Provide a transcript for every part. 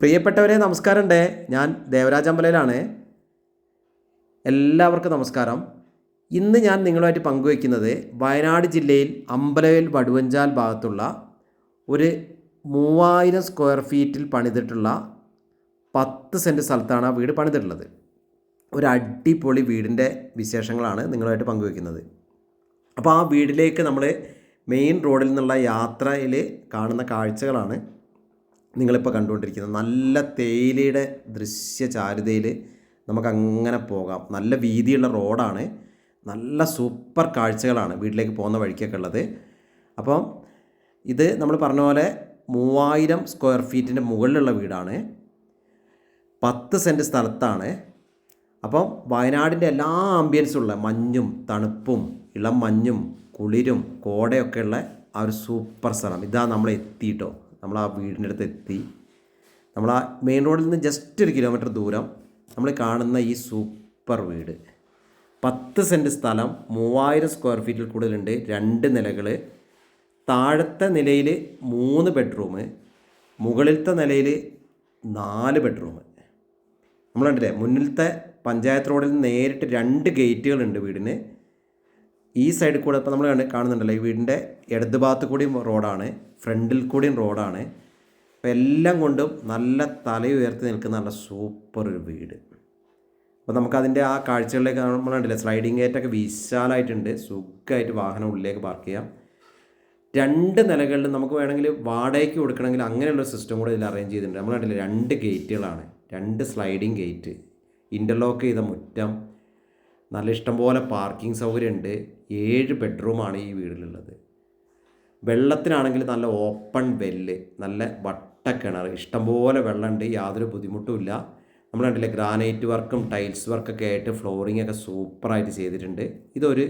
പ്രിയപ്പെട്ടവരെ നമസ്കാരമുണ്ട്. ഞാൻ ദേവരാജ് അമ്പലയിലാണ്. എല്ലാവർക്കും നമസ്കാരം. ഇന്ന് ഞാൻ നിങ്ങളുമായിട്ട് പങ്കുവയ്ക്കുന്നത് വയനാട് ജില്ലയിൽ അമ്പലവേൽ വടുവഞ്ചാൽ ഭാഗത്തുള്ള ഒരു മൂവായിരം സ്ക്വയർ ഫീറ്റിൽ പണിതിട്ടുള്ള പത്ത് സെന്റ് സ്ഥലത്താണ് ആ വീട് പണിതിട്ടുള്ളത്. ഒരു അടിപൊളി വീടിന്റെ വിശേഷങ്ങളാണ് നിങ്ങളുമായിട്ട് പങ്കുവയ്ക്കുന്നത്. അപ്പോൾ ആ വീടിലേക്ക് നമ്മൾ മെയിൻ റോഡിൽ നിന്നുള്ള യാത്രയിൽ കാണുന്ന കാഴ്ചകളാണ് നിങ്ങളിപ്പോൾ കണ്ടുകൊണ്ടിരിക്കുന്നത് നല്ല തേയിലയുടെ ദൃശ്യചാരുതയിൽ നമുക്കങ്ങനെ പോകാം. നല്ല വീതിയുള്ള റോഡാണ്. നല്ല സൂപ്പർ കാഴ്ചകളാണ് വീട്ടിലേക്ക് പോകുന്ന വഴിക്കൊക്കെ ഉള്ളത്. അപ്പം ഇത് നമ്മൾ പറഞ്ഞ പോലെ മൂവായിരം സ്ക്വയർ ഫീറ്റിന്റെ മുകളിലുള്ള വീടാണ്. പത്ത് സെന്റ് സ്ഥലത്താണ്. അപ്പം വയനാടിന്റെ എല്ലാ ആംബിയൻസും ഉള്ള മഞ്ഞും തണുപ്പും ഇളം മഞ്ഞും കുളിരും കോടയൊക്കെ ഉള്ള ആ ഒരു സൂപ്പർ സ്ഥലം. ഇതാ നമ്മൾ എത്തിയിട്ടോ നമ്മൾ ആ വീടിന്റെ അടുത്ത് എത്തി നമ്മൾ ആ മെയിൻ റോഡിൽ നിന്ന് ജസ്റ്റ് ഒരു കിലോമീറ്റർ ദൂരം നമ്മൾ കാണുന്ന ഈ സൂപ്പർ വീട്. പത്ത് സെന്റ് സ്ഥലം മൂവായിരം സ്ക്വയർ ഫീറ്റിൽ കൂടുതലുണ്ട്. രണ്ട് നിലകൾ താഴത്തെ നിലയിൽ മൂന്ന് ബെഡ്റൂം മുകളിലത്തെ നിലയിൽ നാല് ബെഡ്റൂം നമ്മളുണ്ടല്ലേ മുന്നിലത്തെ പഞ്ചായത്ത് റോഡിൽ നേരിട്ട് രണ്ട് ഗേറ്റുകളുണ്ട് വീടിന്. ഈ സൈഡിൽ കൂടെ ഇപ്പോൾ നമ്മൾ കാണുന്നുണ്ടല്ലോ ഈ വീടിന്റെ ഇടത് ഭാഗത്ത് കൂടിയും റോഡാണ് ഫ്രണ്ടിൽ കൂടിയും റോഡാണ്. അപ്പോൾ എല്ലാം കൊണ്ടും നല്ല തലയുയർത്തി നിൽക്കുന്ന നല്ല സൂപ്പർ ഒരു വീട്. അപ്പോൾ നമുക്കതിന്റെ ആ കാഴ്ചകളിലേക്ക് നമ്മൾ കണ്ടില്ലേ സ്ലൈഡിങ് ഗേറ്റൊക്കെ വിശാലമായിട്ടുണ്ട് സുഖമായിട്ട് വാഹനം ഉള്ളിലേക്ക് പാർക്ക് ചെയ്യാം. രണ്ട് നിലകളിലും നമുക്ക് വേണമെങ്കിൽ വാടകയ്ക്ക് കൊടുക്കണമെങ്കിൽ അങ്ങനെയുള്ള സിസ്റ്റം കൂടെ ഇതിൽ അറേഞ്ച് ചെയ്തിട്ടുണ്ട്. നമ്മൾ കണ്ടില്ലേ രണ്ട് ഗേറ്റുകളാണ് രണ്ട് സ്ലൈഡിങ് ഗേറ്റ് ഇന്റർലോക്ക് ചെയ്ത മുറ്റം നല്ല ഇഷ്ടംപോലെ പാർക്കിംഗ് സൗകര്യം ഉണ്ട് ഏഴ് ബെഡ്റൂമാണ് ഈ വീടിലുള്ളത്. വെള്ളത്തിനാണെങ്കിൽ നല്ല ഓപ്പൺ വെല്ല് നല്ല വട്ടക്കിണർ ഇഷ്ടംപോലെ വെള്ളമുണ്ട്. യാതൊരു ബുദ്ധിമുട്ടുമില്ല നമ്മൾ കണ്ടില്ലേ ഗ്രാനൈറ്റ് വർക്കും ടൈൽസ് വർക്കൊക്കെ ആയിട്ട് ഫ്ലോറിംഗ് ഒക്കെ സൂപ്പറായിട്ട് ചെയ്തിട്ടുണ്ട്. ഇതൊരു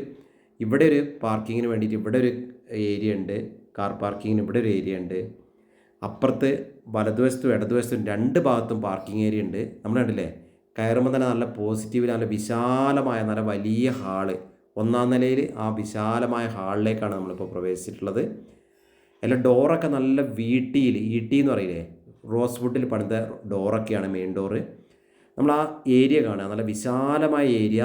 ഇവിടെ ഒരു പാർക്കിങ്ങിന് വേണ്ടിയിട്ട് ഇവിടെ ഒരു ഏരിയ ഉണ്ട്. കാർ പാർക്കിങ്ങിന് ഇവിടെ ഒരു ഏരിയ ഉണ്ട്. അപ്പുറത്ത് വലതുവശത്തും ഇടതുവശത്തും രണ്ട് ഭാഗത്തും പാർക്കിംഗ് ഏരിയ ഉണ്ട്. നമ്മൾ കണ്ടില്ലേ കയറുമ്പോൾ തന്നെ നല്ല പോസിറ്റീവ് നല്ല വിശാലമായ നല്ല വലിയ ഹാൾ. ഒന്നാം നിലയിൽ ആ വിശാലമായ ഹാളിലേക്കാണ് നമ്മളിപ്പോൾ പ്രവേശിച്ചിട്ടുള്ളത്. അല്ല ഡോറൊക്കെ നല്ല വീട്ടിയിൽ ഈട്ടി എന്ന് പറയില്ലേ? റോസ് വുഡിൽ പണിത ഡോറൊക്കെയാണ് മെയിൻ ഡോറ് നമ്മൾ ആ ഏരിയ കാണുക. നല്ല വിശാലമായ ഏരിയ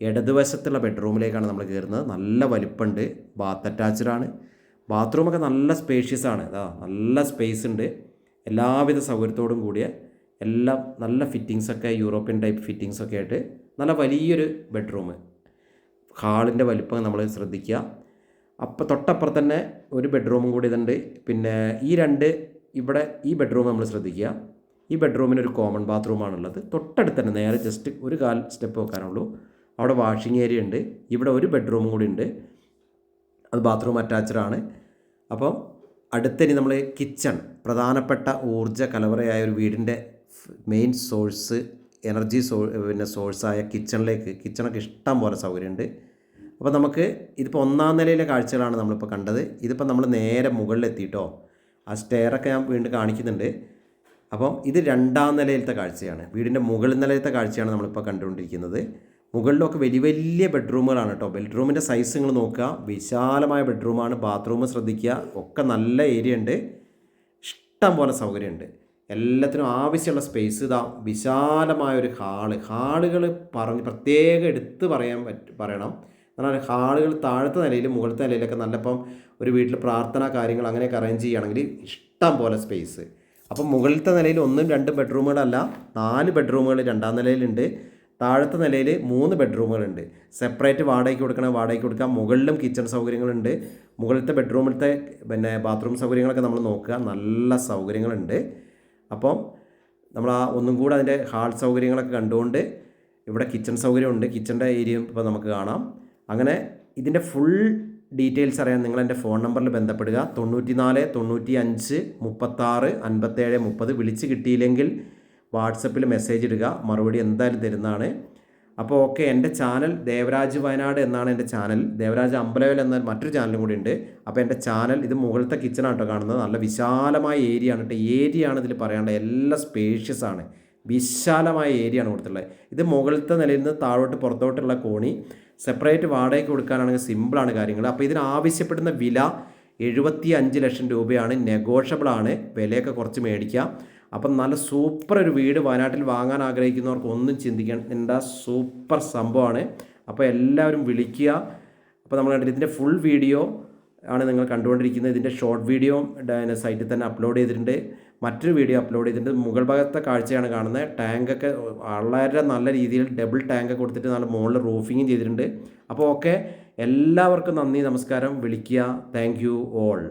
ഇടതുവശത്തുള്ള ബെഡ്റൂമിലേക്കാണ് നമ്മൾ കയറുന്നത്. നല്ല വലിപ്പമുണ്ട്. ബാത്ത് അറ്റാച്ച്ഡാണ് ബാത്റൂമൊക്കെ നല്ല സ്പേഷ്യസ് ആണ്. അതാ നല്ല സ്പേസ് ഉണ്ട്. എല്ലാവിധ സൗകര്യത്തോടും കൂടിയ എല്ലാം നല്ല ഫിറ്റിങ്സൊക്കെ യൂറോപ്യൻ ടൈപ്പ് ഫിറ്റിങ്സൊക്കെ ആയിട്ട് നല്ല വലിയൊരു ബെഡ്റൂം ഹാളിന്റെ വലിപ്പം നമ്മൾ ശ്രദ്ധിക്കുക. അപ്പോൾ തൊട്ടപ്പുറത്ത് തന്നെ ഒരു ബെഡ്റൂമും കൂടി ഇതുണ്ട്. പിന്നെ ഈ രണ്ട് ഇവിടെ ഈ ബെഡ്റൂം നമ്മൾ ശ്രദ്ധിക്കുക. ഈ ബെഡ്റൂമിന് ഒരു കോമൺ ബാത്റൂമാണുള്ളത് തൊട്ടടുത്ത് തന്നെ നേരെ ജസ്റ്റ് ഒരു കാൽ സ്റ്റെപ്പ് വെക്കാനുള്ളൂ. അവിടെ വാഷിംഗ് ഏരിയ ഉണ്ട്. ഇവിടെ ഒരു ബെഡ്റൂമും കൂടി ഉണ്ട്. അത് ബാത്റൂം അറ്റാച്ച്ഡ് ആണ്. അപ്പം അടുത്തിനി നമ്മൾ കിച്ചൺ പ്രധാനപ്പെട്ട ഊർജ കലവറയായ ഒരു വീടിന്റെ മെയിൻ സോഴ്സ് എനർജി സോ പിന്നെ സോഴ്സായ കിച്ചണിലേക്ക് കിച്ചണൊക്കെ ഇഷ്ടം പോലെ സൗകര്യമുണ്ട്. അപ്പോൾ നമുക്ക് ഇതിപ്പോൾ ഒന്നാം നിലയിലെ കാഴ്ചകളാണ് നമ്മളിപ്പോൾ കണ്ടത്. ഇതിപ്പോൾ നമ്മൾ നേരെ മുകളിലെത്തിയിട്ടോ ആ സ്റ്റെയറൊക്കെ ഞാൻ വീണ്ടും കാണിക്കുന്നുണ്ട്. അപ്പം ഇത് രണ്ടാം നിലയിലത്തെ കാഴ്ചയാണ്. വീടിന്റെ മുകളിൽ നിലയിലത്തെ കാഴ്ചയാണ് നമ്മളിപ്പോൾ കണ്ടുകൊണ്ടിരിക്കുന്നത്. മുകളിലൊക്കെ വലിയ വലിയ ബെഡ്റൂമുകളാണ് കേട്ടോ ബെഡ്റൂമിന്റെ സൈസ് നിങ്ങൾ നോക്കുക. വിശാലമായ ബെഡ്റൂമാണ് ബാത്റൂം ശ്രദ്ധിക്കുക. ഒക്കെ നല്ല ഏരിയ ഉണ്ട്. ഇഷ്ടം പോലെ സൗകര്യമുണ്ട്. എല്ലാത്തിനും ആവശ്യമുള്ള സ്പേസ് ഇതാ വിശാലമായ ഒരു ഹാൾ ഹാളുകൾ പറഞ്ഞ് പ്രത്യേകം എടുത്ത് പറയാൻ പറ്റ പറയണം. എന്നാൽ ഹാളുകൾ താഴത്തെ നിലയിൽ മുകളിലത്തെ നിലയിലൊക്കെ നല്ലപ്പം ഒരു വീട്ടിൽ പ്രാർത്ഥന കാര്യങ്ങൾ അങ്ങനെയൊക്കെ അറേഞ്ച് ചെയ്യുകയാണെങ്കിൽ ഇഷ്ടം പോലെ സ്പേസ് അപ്പം മുകളിലത്തെ നിലയിൽ ഒന്നും രണ്ടും ബെഡ്റൂമുകളല്ല നാല് ബെഡ്റൂമുകൾ രണ്ടാം നിലയിലുണ്ട്. താഴത്തെ നിലയിൽ മൂന്ന് ബെഡ്റൂമുകളുണ്ട് സെപ്പറേറ്റ് വാടകയ്ക്ക് കൊടുക്കണ വാടകയ്ക്ക് കൊടുക്കാം മുകളിലും കിച്ചൺ സൗകര്യങ്ങളുണ്ട്. മുകളിലത്തെ ബെഡ്റൂമിലത്തെ പിന്നെ ബാത്റൂം സൗകര്യങ്ങളൊക്കെ നമ്മൾ നോക്കുക നല്ല സൗകര്യങ്ങളുണ്ട്. അപ്പം നമ്മൾ ആ ഒന്നും കൂടെ അതിന്റെ ഹാൾ സൗകര്യങ്ങളൊക്കെ കണ്ടുകൊണ്ട് ഇവിടെ കിച്ചൺ സൗകര്യമുണ്ട്. കിച്ചന്റെ ഏരിയയും ഇപ്പോൾ നമുക്ക് കാണാം. അങ്ങനെ ഇതിന്റെ ഫുൾ ഡീറ്റെയിൽസ് അറിയാൻ നിങ്ങൾ എന്റെ ഫോൺ നമ്പറിൽ ബന്ധപ്പെടുക. തൊണ്ണൂറ്റി നാല് തൊണ്ണൂറ്റി അഞ്ച് മുപ്പത്താറ് അൻപത്തേഴ് മുപ്പത് വിളിച്ച് കിട്ടിയില്ലെങ്കിൽ വാട്സപ്പിൽ മെസ്സേജ് ഇടുക. മറുപടി എന്തായാലും തരുന്നതാണ്. അപ്പോൾ ഓക്കെ എന്റെ ചാനൽ ദേവരാജ് വയനാട് എന്നാണ് എന്റെ ചാനൽ. ദേവരാജ് അമ്പലവൽ എന്ന മറ്റൊരു ചാനലും കൂടി ഉണ്ട്. അപ്പോൾ എന്റെ ചാനൽ ഇത് മുകളിലത്തെ കിച്ചണാണ് കേട്ടോ കാണുന്നത്. നല്ല വിശാലമായ ഏരിയ ആണ് കേട്ടോ. ഏരിയ ആണ് ഇതിൽ പറയാനുള്ള എല്ലാ സ്പേഷ്യസ് ആണ്. വിശാലമായ ഏരിയ ആണ് കൊടുത്തിട്ടുള്ളത്. ഇത് മുകളിലത്തെ നിലയിൽ നിന്ന് താഴോട്ട് പുറത്തോട്ടുള്ള കോണി. സെപ്പറേറ്റ് വാടകയ്ക്ക് കൊടുക്കാനാണെങ്കിൽ സിമ്പിളാണ് കാര്യങ്ങൾ അപ്പോൾ ഇതിന് ആവശ്യപ്പെടുന്ന വില എഴുപത്തി അഞ്ച് ലക്ഷം രൂപയാണ്. നെഗോഷ്യബിൾ ആണ്. വിലയൊക്കെ കുറച്ച് മേടിക്കാം. അപ്പം നല്ല സൂപ്പർ ഒരു വീട് വയനാട്ടിൽ വാങ്ങാൻ ആഗ്രഹിക്കുന്നവർക്ക് ഒന്നും ചിന്തിക്കേണ്ട സൂപ്പർ സംഭവമാണ്. അപ്പോൾ എല്ലാവരും വിളിക്കുക. അപ്പോൾ നമ്മൾ കണ്ടിട്ട് ഇതിന്റെ ഫുൾ വീഡിയോ ആണ് നിങ്ങൾ കണ്ടുകൊണ്ടിരിക്കുന്നത്. ഇതിന്റെ ഷോർട്ട് വീഡിയോ സൈറ്റിൽ തന്നെ അപ്ലോഡ് ചെയ്തിട്ടുണ്ട്. മറ്റൊരു വീഡിയോ അപ്ലോഡ് ചെയ്തിട്ടുണ്ട്. മുകൾ ഭാഗത്തെ കാഴ്ചയാണ് കാണുന്നത്. ടാങ്കൊക്കെ വളരെ നല്ല രീതിയിൽ ഡബിൾ ടാങ്ക് കൊടുത്തിട്ട് നല്ല മുകളിൽ റൂഫിങ്ങും ചെയ്തിട്ടുണ്ട്. അപ്പോൾ ഓക്കെ എല്ലാവർക്കും നന്ദി നമസ്കാരം. വിളിക്കുക. Thank you all